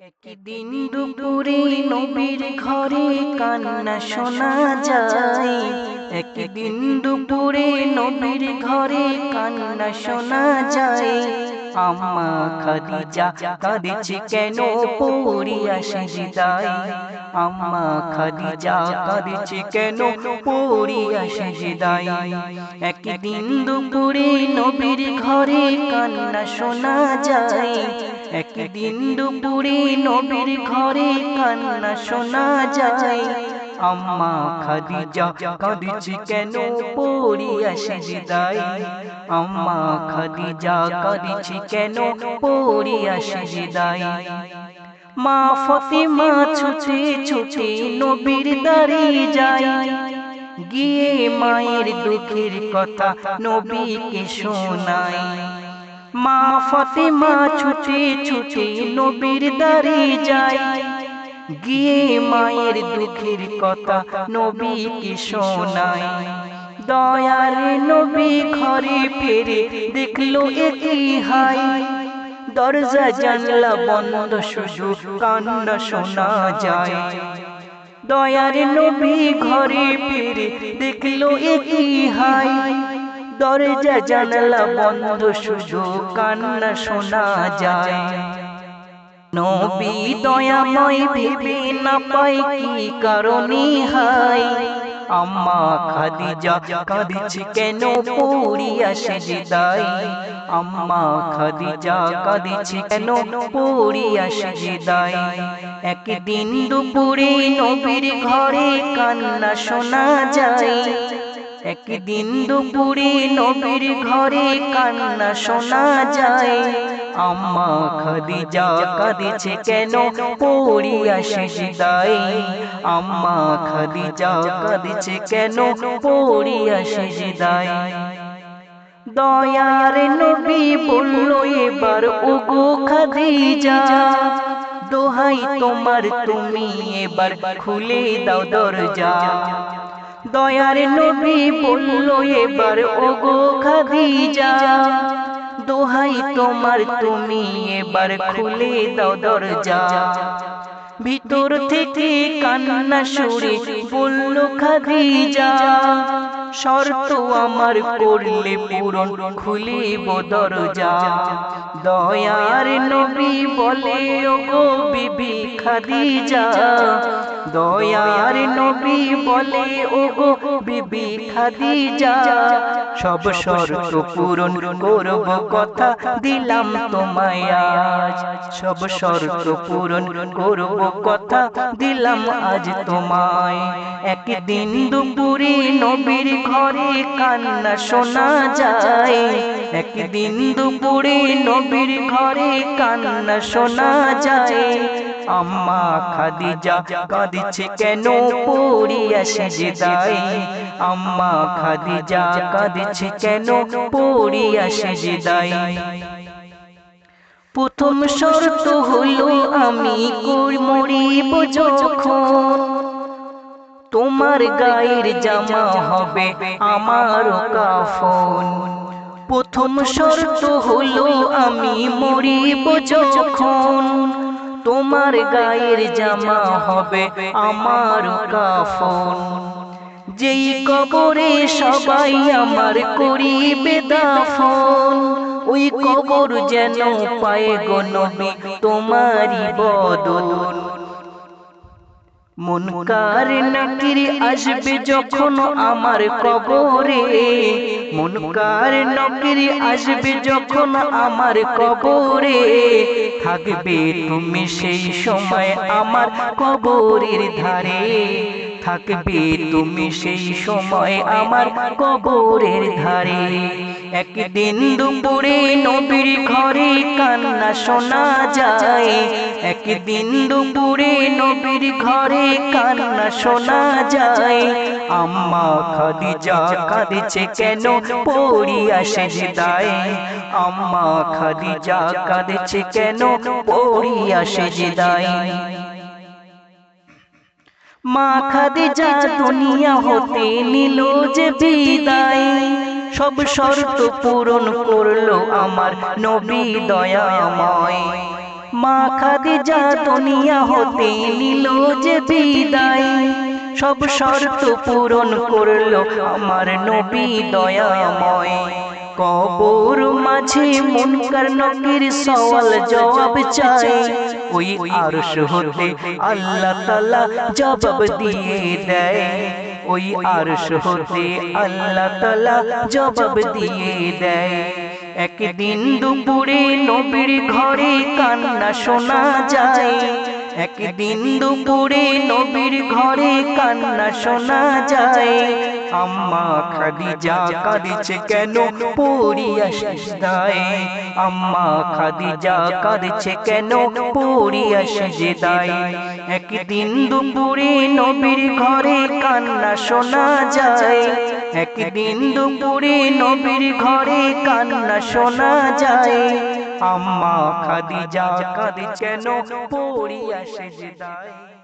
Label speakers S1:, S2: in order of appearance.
S1: একদিন দুপুরে নবীর ঘরে কান্না শোনা যায়। একদিন দুপুরে নবীর ঘরে কান্না শোনা যায়। আম্মা খাদিজা কাঁদেছে কেন? পড়িয়া সেজদায় আম্মা খাদিজা কাঁদেছে কেন পড়িয়া সেজদায় একদিন দুপুরে নবীর ঘরে কান্না শোনা যায় একদিন দুপুরে নবীর ঘরে কান্না শোনা যায় আম্মা খাদিজা কাঁদিছি কেন পড়িয়া সেজদাই আম্মা খাদিজা কাঁদিছি কেন পড়িয়া সেজদাই মা ফতিমা ছুটে ছুটে নবীর দাঁড়ি যায়। গিয়ে মায়ের দুঃখের কথা নবীকে শোনায়। মা ফতিমা ছুটে ছুটে নবীর দাঁড়ি যায়। গিয়ে মায়ের দুঃখের কথা নবীকে শোনায়। দয়ার নবী ঘরে ফেরে দেখল একই হাই। দরজা জানলা বন্ধ শুধু কান্না শোনা যায়। দয়ার নবী ঘরে ফিরে দেখল একই হাই। দরজা জানলা বন্ধ শুধু কান্না শোনা যায়। নবী দয়াময় ভেবে না পাই কি কারণে হাই আম্মা খাদিজা কাঁদিছি কেন? পড়িয়া সেজদাই আম্মা খাদিজা কাঁদিছি কেন? পড়িয়া সেজদাই একদিন দুপুরে নবীর ঘরে কান্না শোনা যায়। একদিন দুপুরে নবীর ঘরে কান্না শোনা যায়। আম্মা খাদিজা কাঁদিছে কেন? পড়িয়া সেজদাই আম্মা খাদিজা কাঁদিছে কেন? পড়িয়া সেজদাই দয়ার নবী বলল, এবার ওগো খাদিজা, দোহাই তোমার, তুমি এবার খুলে দাও দরজা। দয়ার নবী বলল এবার, ওগো খাদিজা, দোহাই তোমার, তুমি এবার খুলে দাও দরজা। ভিতর থেকে কান্না সুরে বলল, খাদিজা, শর্ত আমার করলে পূরণ, খুলিব দরজা। দয়ার নবী বলে, ওগো বিবি খাদিজা দয়ার নবী বলে ওগো বিবি খাদিজা সব শর্ত পূরণ করব কথা দিলাম তোমায় আজ। সব শর্ত পূরণ করব কথা দিলাম আজ তোমায়। একদিন দুপুরে নবীর ঘরে কান্না শোনা যায়। একদিন দুপুরে নবীর ঘরে কান্না শোনা যায়। আম্মা খাদিজা কাঁদিছে কেন? পড়িয়া সেজদাই আম্মা খাদিজা কাঁদিছে কেন? পড়িয়া সেজদাই প্রথম শর্ত হলো আমি মরিব যখন। তোমার গায়ের জামা হবে আমার কাফন। প্রথম শর্ত হলো আমি মরিব যখন। তোমার গায়ের জামা হবে আমার কাফন। যেই কবরে সবাই আমার করিবে দাফন ওই কবর যেন পায়ে গনবি নবী তোমারই বদন। মনকার নাকির আসবে যখন আমার কবরে। মনকার নকির আসবে যখন আমার কবরে। থাকবে তুমি সেই সময় আমার কবরের ধারে। থাকবে তুমি সেই সময় আমার কবরের ধারে। একদিন দুপুরে নবীর ঘরে কান্না শোনা যায়। একদিন দুপুরে নবীর ঘরে কান্না শোনা যায়। আম্মা খাদিজা কাঁদেছে কেন পড়িয়া সেজদায়? আম্মা খাদিজা কাঁদেছে কেন পড়িয়া সেজদায়? মা খাদিজা দুনিয়া হতে নিল যে বিদায়। সব শর্ত পূরণ করল আমার নবী দয়াময়। মা খাদিজা দুনিয়া হতে নিল যে বিদায়। সব শর্ত পূরণ করল আমার নবী দয়াময়। কবর মাঝে মুনকার নকির সওয়াল জবাব চাই ওই আরশ হতে আল্লাহ তালা জবাব দিয়ে দেয়। ওই আরশ হতে আল্লাহ তালা জবাব দিয়ে দেয়। একদিন দুপুরে নবীর ঘরে কান্না শোনা যায়। একদিন দুপুরে নবীর ঘরে কান্না শোনা যায়। আম্মা খাদিজা কাঁদছে কেন? পড়িয়া সেজদায় আম্মা খাদিজা কাঁদছে কেন? পড়িয়া সেজদায় একদিন দুপুরে নবীর ঘরে কান্না শোনা যায়। একদিন দুপুরে নবীর ঘরে কান্না শোনা যায়। আম্মা খাদিজা কাঁদছেন পড়িয়া সেজদায়।